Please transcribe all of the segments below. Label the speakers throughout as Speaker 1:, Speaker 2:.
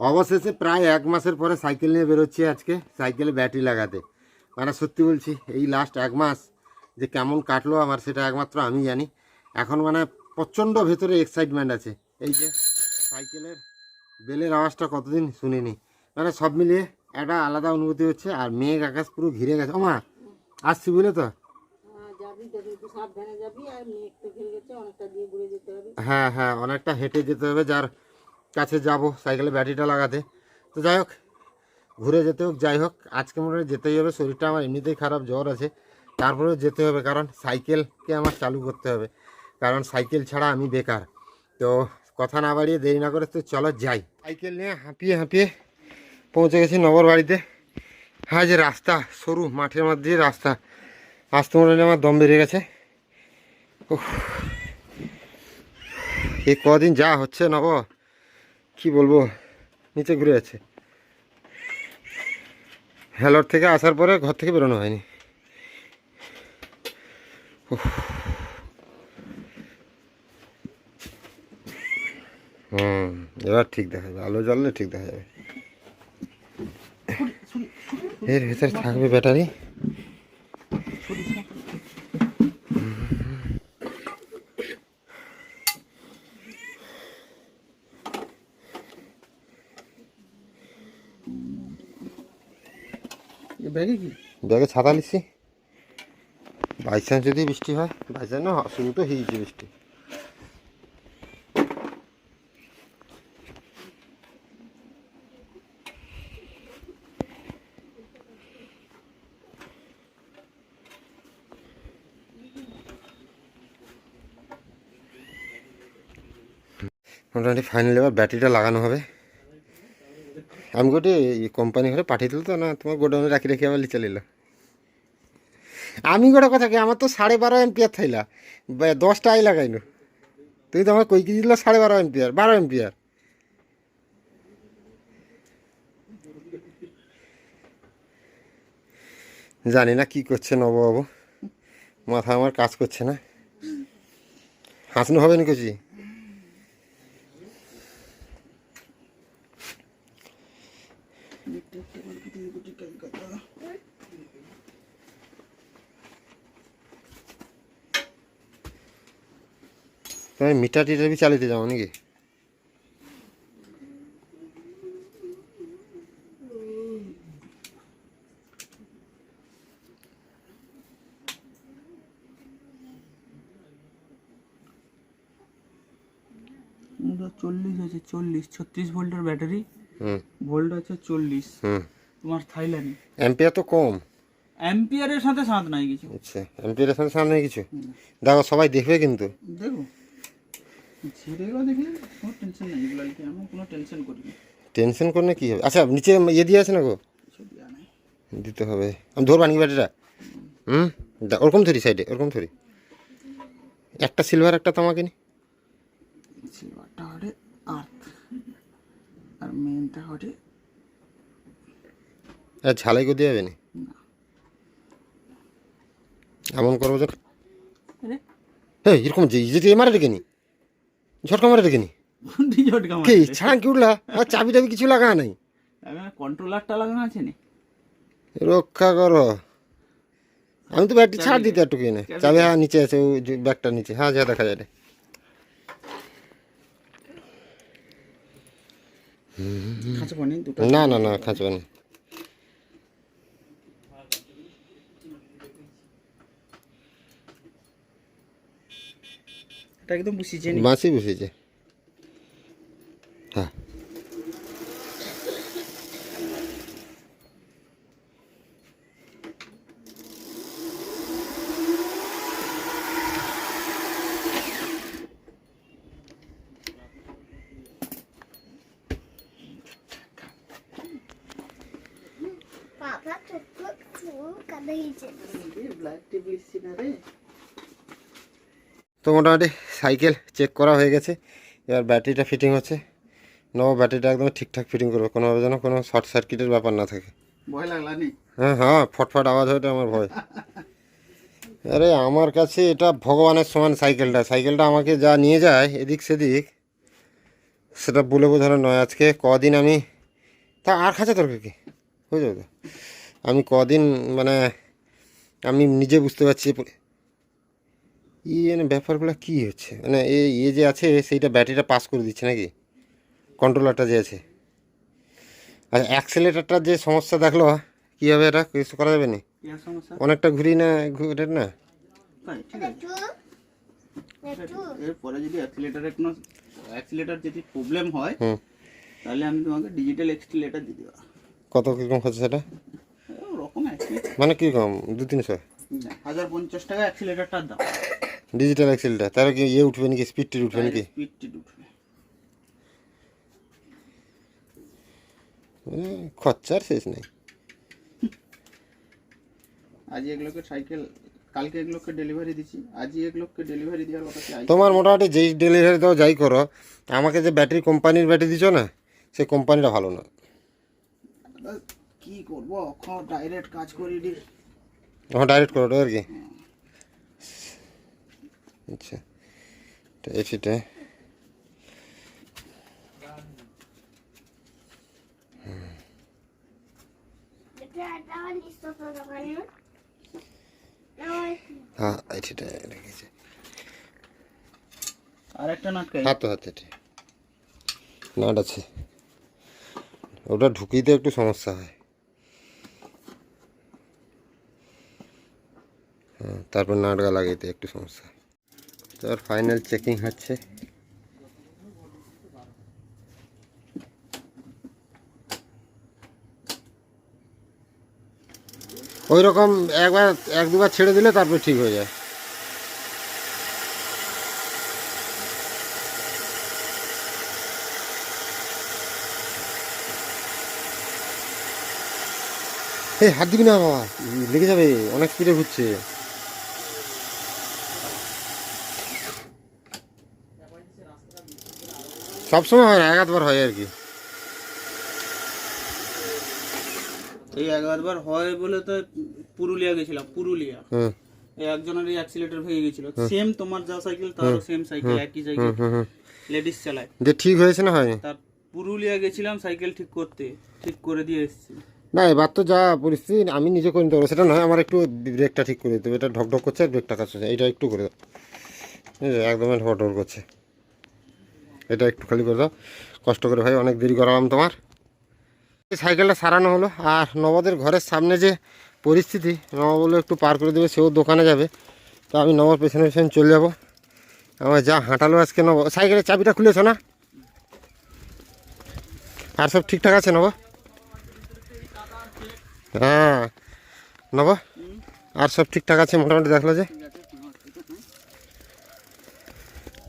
Speaker 1: অবশেষে প্রায় এক মাসের পরে সাইকেল নিয়ে বেরোচ্ছি আজকে সাইকেলে ব্যাটারি লাগাতে। মানে সত্যি বলছি এই লাস্ট এক মাস যে কেমন কাটলো আমার সেটা একমাত্র আমি জানি। এখন মানে প্রচণ্ড ভেতরে এক্সাইটমেন্ট আছে। এই যে সাইকেলের বেলের আওয়াজটা কতদিন শুনিনি। মানে সব মিলিয়ে একটা আলাদা অনুভূতি হচ্ছে আর মেঘ আকাশ পুরো ঘিরে গেছে। ওমা আসছি বুঝলে তো?
Speaker 2: হ্যাঁ,
Speaker 1: হ্যাঁ হ্যাঁ অনেকটা হেঁটে যেতে হবে যার কাছে যাব, সাইকেলে ব্যাটারিটা লাগাতে। তো যাই হোক, ঘুরে যেতে হোক, যাই হোক, আজকে মনে হয় যেতেই হবে, শরীরটা আমার এমনিতেই খারাপ, জ্বর আছে। তারপরেও যেতে হবে, কারণ সাইকেলকে আমার চালু করতে হবে। কারণ সাইকেল ছাড়া আমি বেকার। তো কথা না বাড়িয়ে দেরি না করে তো চলো যাই। সাইকেল নিয়ে হাঁপিয়ে হাঁপিয়ে পৌঁছে গেছি নগর বাড়িতে। হ্যাঁ যে রাস্তা, সরু মাঠের মধ্যে রাস্তা। আসতে মনে হলে আমার দম বেরিয়ে গেছে। উফ এই কদিন যা হচ্ছে নব কি বলব? নিচে ঘুরে আছে। হেলর থেকে আসার পরে ঘর থেকে বেরোনো হয়নি। হুম এবার ঠিক দেখা যাবে। আলো জ্বললে ঠিক দেখা যাবে। এর ভেতরে থাকবে ব্যাটারি?
Speaker 3: ব্যাগে
Speaker 1: ব্যাগে ছাতা নিচ্ছি। বাই চান্স যদি বৃষ্টি হয়, বাই চান্স না শুরু তো হয়েছে বৃষ্টি। মোটামুটি ফাইনালি এবার ব্যাটারিটা লাগানো হবে। আমি গোটে কোম্পানি ঘরে পাঠিয়ে দিল তো, না, তোমার গোডাউনে রাখি রাখি আবার লিচে নিল আমি গোটা কথা কি, আমার তো সাড়ে বারো এম্পিয়ার থাইলা দশটা আই লাগাইনো তুমি তো আমার কই কেজি দিল, সাড়ে বারো এম্পিয়ার বারো এম্পিয়ার জানি না কি করছে নববাবু, মাথা আমার কাজ করছে না। হাসনো হবে না কিছু তুমি মিটার টিটার বি চালিতে যাও নাকি?
Speaker 3: চল্লিশ আছে চল্লিশ ছত্রিশ ভোল্টের ব্যাটারি। আছে চল্লিশ। তোমার থাইল্যান্ড।
Speaker 1: এম্পিয়ার তো কম।
Speaker 3: অ্যাম্পিয়ারের সাথে সাঁত নাই কিছু।
Speaker 1: আচ্ছা এম্পিয়ারের সাথে সামনে কিছু? দেখো সবাই দেখবে কিন্তু।
Speaker 3: দেখো। কোনো টেনশন নেই এগুলো আর কি আমি কোনো টেনশন করিনি
Speaker 1: টেনশন করলে কি হবে? আচ্ছা নিচে ইয়ে দিয়ে আছে না গো?
Speaker 3: নেই।
Speaker 1: দিতে হবে। আমি ধরবো হুম? ওরকম ধরি সাইডে ওরকম ধরি। একটা সিলভার একটা তোমাকে নি।
Speaker 3: সিলভারটা হবে আর্থ আর মেনটা হবে
Speaker 1: আর ঝালাই করে দিয়ে যাবে না? এমন করব যে হ্যাঁ এরকম যে এ মারে রেখে নি ঝটকা মারে রেখে নি
Speaker 3: ঝটকা
Speaker 1: কি উঠলা? আর চাবি টাবি কিছু লাগা নাই?
Speaker 3: কন্ট্রোলারটা লাগানো আছে নি?
Speaker 1: রক্ষা করো। আমি তো ব্যাগটি ছাড় দিতে একটু কিনে চাবি হ্যাঁ নিচে আছে ওই ব্যাগটা নিচে। হ্যাঁ যা দেখা যায় না না না খাঁচবে না
Speaker 3: এটা একদম বসিয়েছে নি
Speaker 1: বাঁশি বসেছে হ্যাঁ
Speaker 4: বাবা চোখ চুল কাঁদাইছে
Speaker 3: ব্ল্যাক টেবিল রে
Speaker 1: তো মোটামুটি সাইকেল চেক করা হয়ে গেছে। এবার ব্যাটারিটা ফিটিং হচ্ছে। নব ব্যাটারিটা একদম ঠিকঠাক ফিটিং করবে। কোনোভাবে যেন কোনো শর্ট সার্কিটের ব্যাপার না থাকে।
Speaker 3: ভয়
Speaker 1: হ্যাঁ হ্যাঁ ফটফট আওয়াজ হয় আমার ভয়। আরে আমার কাছে এটা ভগবানের সমান সাইকেলটা। সাইকেলটা আমাকে যা নিয়ে যায় এদিক সেদিক সেটা বলে বোঝানো নয়। আজকে কদিন আমি তা আর খাচ্ছে দরকার কি? যাবে তো? আমি কদিন মানে আমি নিজে বুঝতে পারছি ই মানে ব্যাপারগুলো কী হচ্ছে? মানে এই ইয়ে যে আছে সেইটা ব্যাটারিটা পাস করে দিচ্ছে নাকি? কন্ট্রোলারটা যে আছে। আর অ্যাক্সেলেটারটার যে সমস্যা দেখল কী হবে এটা কিছু করা যাবে না?
Speaker 3: কি আর সমস্যা?
Speaker 1: অনেকটা ঘুরি না ঘুরে না?
Speaker 3: এরপরে যদি অ্যাক্সিলেটারে কোনো অ্যাক্সিলেটার যদি প্রবলেম হয় তাহলে আমি তোমাকে ডিজিটাল এক্সিলেটার দিয়ে দেবো।
Speaker 1: কত কীরকম খরচা সেটা মানে কীরকম? দু তিনশো?
Speaker 3: হাজার পঞ্চাশ টাকা অ্যাক্সিলেটারটার দাম।
Speaker 1: ডিজিটাল এক্সেলটা তার কি ইয়ে উঠবে নাকি? স্পিড টিড উঠবে নাকি?
Speaker 3: স্পিড উঠবে।
Speaker 1: খরচার শেষ নেই।
Speaker 3: আজ এগুলোকে সাইকেল কালকে এগুলোকে ডেলিভারি দিচ্ছি আজই এগুলোকে ডেলিভারি দেওয়ার কথা
Speaker 1: তোমার মোটামুটি যেই ডেলিভারি দাও যাই করো আমাকে যে ব্যাটারি কোম্পানির ব্যাটারি দিছো না সেই কোম্পানিটা ভালো না।
Speaker 3: কি করব? ডাইরেক্ট কাজ করি
Speaker 1: ডাইরেক্ট করো আর কি। আচ্ছা তো এসিটা
Speaker 4: এটা এটা লিস্ট তো দোকানে আমার
Speaker 1: হ্যাঁ রেখেছে হাত নাট আছে। ওটা ঢুকিতে একটু সমস্যা হয়। হ্যাঁ তারপর নাটগা লাগাইতে একটু সমস্যা হয়। তোর ফাইনাল চেকিং হচ্ছে। ওই রকম একবার, এক দুবার ছেড়ে দিলে তারপর ঠিক হয়ে যায়। এই হাত দিবি না বাবা, লেগে যাবে, অনেক স্পিডে ঘুরছে। সবসময় হয় না এক আধবার হয় আর কি।
Speaker 3: এই একবার হয় বলে তো পুরুলিয়া গেছিলাম পুরুলিয়া। একজনের এই অ্যাক্সিলেটর ভেঙে গেছিল। সেম তোমার যা সাইকেল তারও সেম সাইকেল একই সাইকেল লেডিস চালায়।
Speaker 1: যে ঠিক হয়েছে না হয়নি?
Speaker 3: তার পুরুলিয়া গেছিলাম সাইকেল ঠিক করতে ঠিক করে দিয়ে এসেছি।
Speaker 1: না এবার তো যা পরিস্থিতি আমি নিজে করে নিতে পারব। সেটা নয় আমার একটু ব্রেকটা ঠিক করে দিতে হবে। এটা ঢকঢক করছে আর ব্রেকটা কাজ করছে। এটা একটু করে দাও। ঠিক আছে একদম ঢকঢক করছে। এটা একটু খালি করে দাও। কষ্ট করে ভাই, অনেক দেরি করালাম তোমার। এই সাইকেলটা সারানো হলো, আর নবদের ঘরের সামনে যে পরিস্থিতি, নব বলল একটু পার করে দেবে, সেও দোকানে যাবে। তো আমি নবর পেছনে পেছনে চলে যাব। আমার যা হাঁটালো আজকে নব, সাইকেলের চাবিটা খুলেছো না? আর সব ঠিকঠাক আছে নব? হ্যাঁ। নব? আর সব ঠিকঠাক আছে? মোটামুটি দেখল যে?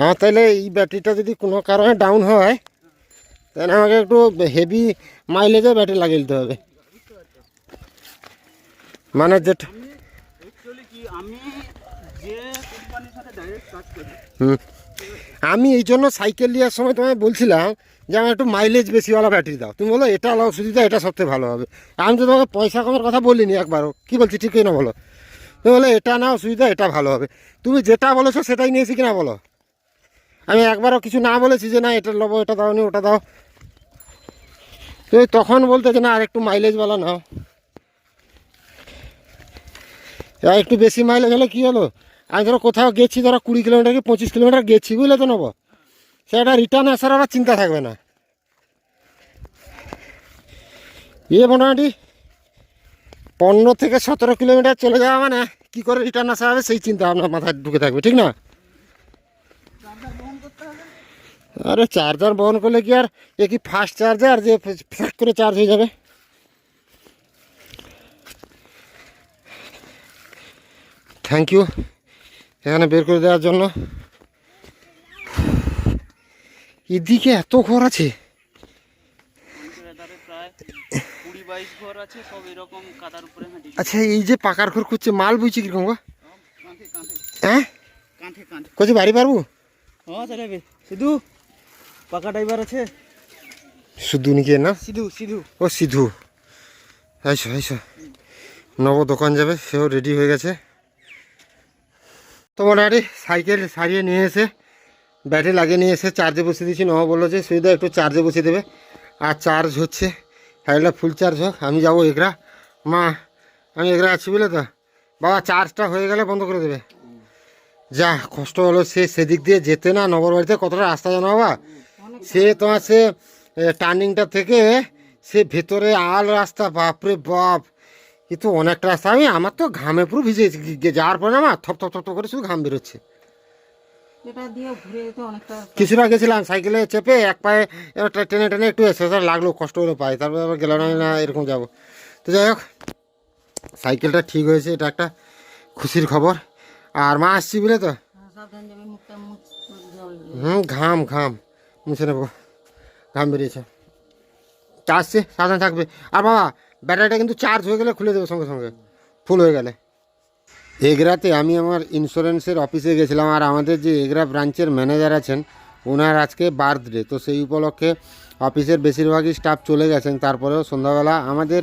Speaker 1: আমার তাইলে এই ব্যাটারিটা যদি কোনো কারণে ডাউন হয় তাহলে আমাকে একটু হেভি মাইলেজের ব্যাটারি লাগিয়ে দিতে হবে। মানে যেটা
Speaker 3: আমি
Speaker 1: এই জন্য সাইকেল নেওয়ার সময় তোমায় বলছিলাম যে আমার একটু মাইলেজ বেশিওয়ালা ব্যাটারি দাও। তুমি বলো এটা লাও সুবিধা এটা সবথেকে ভালো হবে। আমি তো তোমাকে পয়সা কমের কথা বলিনি একবারও। কী বলছি ঠিকই না বলো? তুমি বলো এটা নাও সুবিধা এটা ভালো হবে। তুমি যেটা বলেছ সেটাই নিয়েছি কিনা বলো? আমি একবারও কিছু না বলেছি যে না, এটা নেব এটা দাও নি ওটা দাও। তুমি তখন বলতে যে না, আর একটু মাইলেজওয়ালা নাও। এবার একটু বেশি মাইলেজ হলে কী হলো? আমি ধরো কোথাও গেছি, ধরো কুড়ি কিলোমিটার কি পঁচিশ কিলোমিটার গেছি বুঝলে তো নেব? সেটা রিটার্ন আসার আবার চিন্তা থাকবে না। ইয়ে মোটামুটি পনেরো থেকে সতেরো কিলোমিটার চলে যাওয়া মানে কী করে রিটার্ন আসা হবে সেই চিন্তা আপনার মাথায় ঢুকে থাকবে, ঠিক না? আরে চার্জার বহন করলে কি আর? এ কি ফাস্ট চার্জার যে ফ্যাক করে চার্জ হয়ে যাবে? থ্যাংক ইউ এখানে বের করে দেওয়ার জন্য। এদিকে এত ঘর আছে। আচ্ছা এই যে পাকার ঘর করছে মাল বুঝছি কীরকম গো? হ্যাঁ?
Speaker 3: কাঁধে
Speaker 1: বাড়ি পারব?
Speaker 3: হ্যাঁ সিধু? পাকা ড্রাইভার আছে?
Speaker 1: শুধু নিকে না?
Speaker 3: সিধু সিধু।
Speaker 1: ও সিধু। আইসো আইসো। নব দোকান যাবে সেও রেডি হয়ে গেছে। তো মোটামুটি সাইকেল সারিয়ে নিয়ে এসে ব্যাটারি লাগিয়ে নিয়ে এসে চার্জে বসিয়ে দিয়েছি। নব বলল যে সুবিধা একটু চার্জে বসিয়ে দেবে। আর চার্জ হচ্ছে সাইকেলটা ফুল চার্জ হোক আমি যাব এগরা। মা আমি এগরা আছি বুঝলে তো? বাবা চার্জটা হয়ে গেলে বন্ধ করে দেবে। যা কষ্ট হলো সে সেদিক দিয়ে যেতে না নগর বাড়িতে কতটা রাস্তা জানো বাবা? সে তোমার সে টার্নিংটা থেকে সে ভেতরে আল রাস্তা বাপরে বাপ। এ তো অনেকটা রাস্তা আমি আমার তো ঘামে পুরো ভিজে যাওয়ার পরে না আমার থপ থপ থপ করে শুধু ঘাম বেরোচ্ছে।
Speaker 2: এটা দিয়ে ঘুরে যেতে
Speaker 1: কিছুটা গেছিলাম সাইকেলে চেপে এক পায়ে টেনে টেনে একটু এক্সারসাইজ লাগল কষ্ট হলো পায়ে তারপরে আবার গেলাম না না এরকম যাব। তো যাই হোক সাইকেলটা ঠিক হয়েছে এটা একটা খুশির খবর। আর মা আসছি বুঝলে তো?
Speaker 2: হ্যাঁ,
Speaker 1: হুম ঘাম ঘাম। মুছে নেব ঘাম বেরিয়েছে। আসছে সাবধান থাকবে। আর বাবা, ব্যাটারিটা কিন্তু চার্জ হয়ে গেলে খুলে দেবো সঙ্গে সঙ্গে। ফুল হয়ে গেলে। এগরাতে আমি আমার ইন্স্যুরেন্সের অফিসে গেছিলাম আর আমাদের যে এগরা ব্রাঞ্চের ম্যানেজার আছেন, ওনার আজকে বার্থডে তো সেই উপলক্ষে অফিসের বেশিরভাগই স্টাফ চলে গেছেন। তারপরেও সন্ধ্যাবেলা আমাদের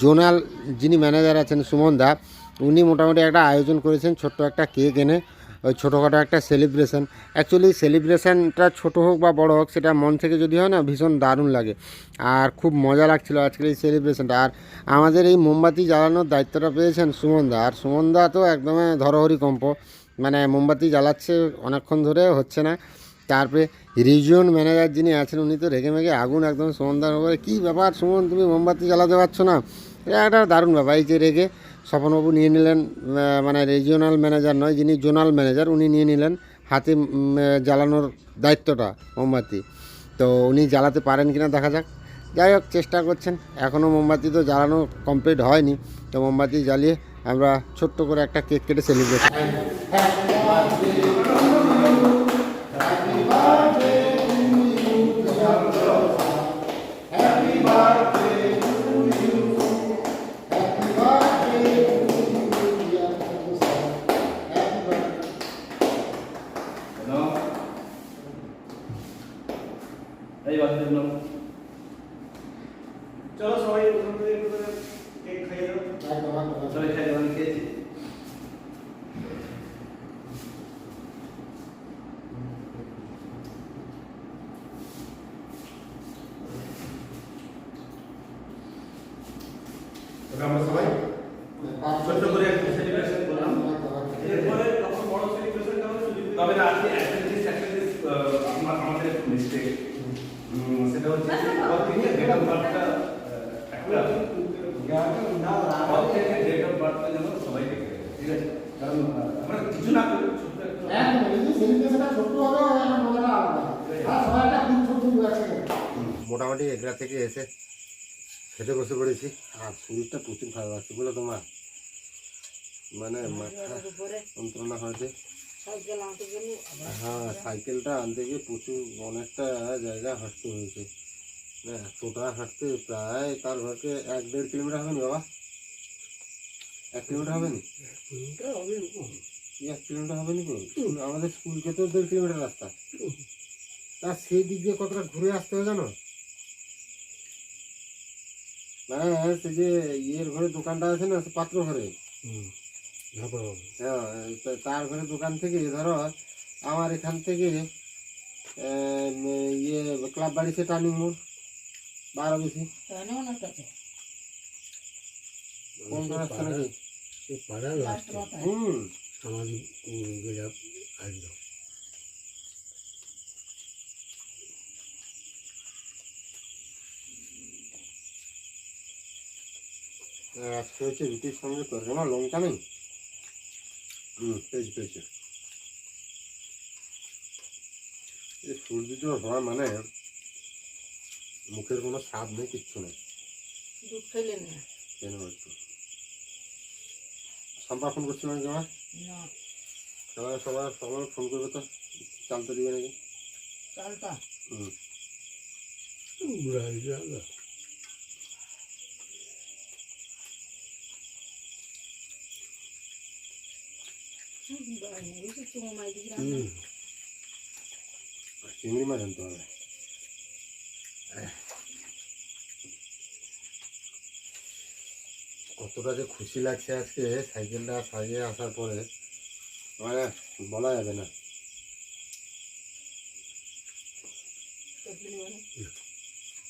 Speaker 1: জোনাল যিনি ম্যানেজার আছেন সুমন দা, উনি মোটামুটি একটা আয়োজন করেছেন, ছোট্ট একটা কেক এনে। ওই ছোটোখাটো একটা সেলিব্রেশন অ্যাকচুয়ালি সেলিব্রেশনটা ছোট হোক বা বড় হোক, সেটা মন থেকে যদি হয় না, ভীষণ দারুণ লাগে। আর খুব মজা লাগছিল আজকের এই সেলিব্রেশনটা আর আমাদের এই মোমবাতি জ্বালানোর দায়িত্বটা পেয়েছেন সুমনদা। আর সুমনদা তো একদমই ধরহরি কম্প। মানে মোমবাতি জ্বালাচ্ছে অনেকক্ষণ ধরে, হচ্ছে না। তারপরে রিজিয়ন ম্যানেজার যিনি আছেন, উনি তো রেগে মেগে আগুন একদম সুমনদার উপরে। কী ব্যাপার সুমন, তুমি মোমবাতি জ্বালাতে পারছ না? এটা একটা দারুণ ব্যাপার, এই যে রেগে। স্বপনবাবু নিয়ে নিলেন মানে রিজিওনাল ম্যানেজার নয়, যিনি জোনাল ম্যানেজার উনি নিয়ে নিলেন হাতে জ্বালানোর দায়িত্বটা মোমবাতি। তো উনি জ্বালাতে পারেন কিনা দেখা যাক। যাই হোক, চেষ্টা করছেন। এখনও মোমবাতি তো জ্বালানো কমপ্লিট হয়নি। তো মোমবাতি জ্বালিয়ে আমরা ছোট্ট করে একটা কেক কেটে সেলিব্রেট
Speaker 3: এই বাচ্চা নাও চলো সবাই ওখান থেকে একটু করে কেক খাইয়ে দাও সবাই খাই দাও আমি খেয়েছি
Speaker 1: আমরা সবাই
Speaker 3: ছোট্ট করে একটা সেলিব্রেশন করলাম এরপরে তখন বড় সেলিব্রেশন তবে না আজকে একটা জিনিস একটা জিনিস আহ, আমার আমাদের একটু মিস্টেক সেটা হচ্ছে প্রত্যেকে ডেট অফ বার্থটা একটা প্রত্যেকে ডেট অফ বার্থটা যেন সবাই দেখে রাখে, ঠিক আছে কারণ আহ, আমরা কিছু না করি ছোট্ট একটা
Speaker 1: মোটামুটি এগরা থেকে এসে খেতে বসে পড়েছি। আর শরীরটা প্রচুর খারাপ আছে বলে তোমার। মানে মাথা যন্ত্রণা হয়েছে। হ্যাঁ সাইকেলটা আনতে গিয়ে প্রচুর অনেকটা জায়গা হাঁটতে হয়েছে। না এতটা হাঁটতে প্রায় তার ঘরকে এক দেড় কিলোমিটার হবে না বাবা? এক কিলোমিটার হবে না? এক কিলোমিটার হবে না আমাদের স্কুলকে তো দেড় কিলোমিটার রাস্তা। তা সেই দিক দিয়ে কতটা ঘুরে আসতে হবে জানো? মানে সে যে ইয়ের ঘরে দোকানটা আছে না সে পাত্র ঘরে। হ্যাঁ তার ঘরে দোকান থেকে ধরো আমার এখান থেকে ইয়ে ক্লাব বাড়ি সে টার্নিং মোড় বারো বেশি। কোন রাস্তা নাকি? হুম। আর আজকে হচ্ছে রুটির সঙ্গে তরকারি আমার লঙ্কা নেই? হুম পেয়েছি পেয়েছি। এই সূর্য জল হওয়া মানে মুখের কোনো স্বাদ নেই কিচ্ছু নেই।
Speaker 2: দুধ খাইলে না।
Speaker 1: কেন একটু? সম্পা ফোন করছিল নাকি আমার সবাই সবাই সবাই ফোন করবে তো? চালতে দিবে নাকি?
Speaker 2: চালটা?
Speaker 1: হুম
Speaker 2: বেশি চুমো মাই দিকে
Speaker 1: আর চিংড়ি মাছ আনতে হবে কতটা যে খুশি লাগছে আজকে, সাইকেলটা সাজিয়ে আসার পরে। মানে বলা যাবে না।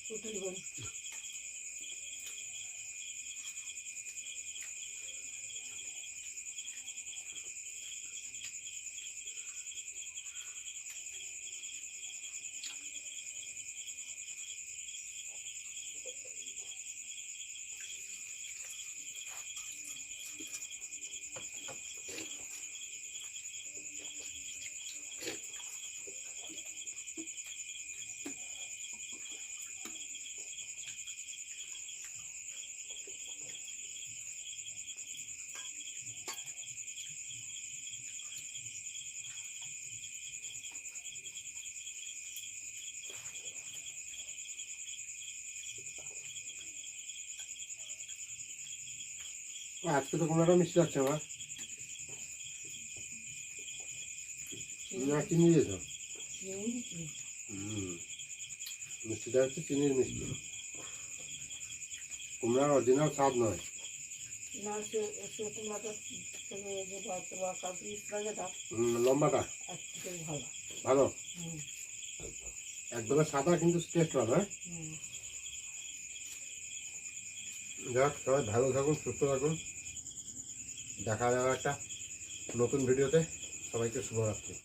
Speaker 2: চটনি বানি
Speaker 1: আজকে তো কুমড়াটা মিষ্টি লাগছে আমার না চিনি দিয়েছ? মিষ্টিটা হচ্ছে চিনির মিষ্টি। কুমড়ার অরিজিনাল স্বাদ নয়। লম্বাটা।
Speaker 2: ভালো।
Speaker 1: একদমই সাদা কিন্তু টেস্ট ভালো হ্যাঁ? যাক সবাই ভালো থাকুন সুস্থ থাকুন। দেখা যাবে একটা নতুন ভিডিওতে সবাইকে শুভরাত্রি।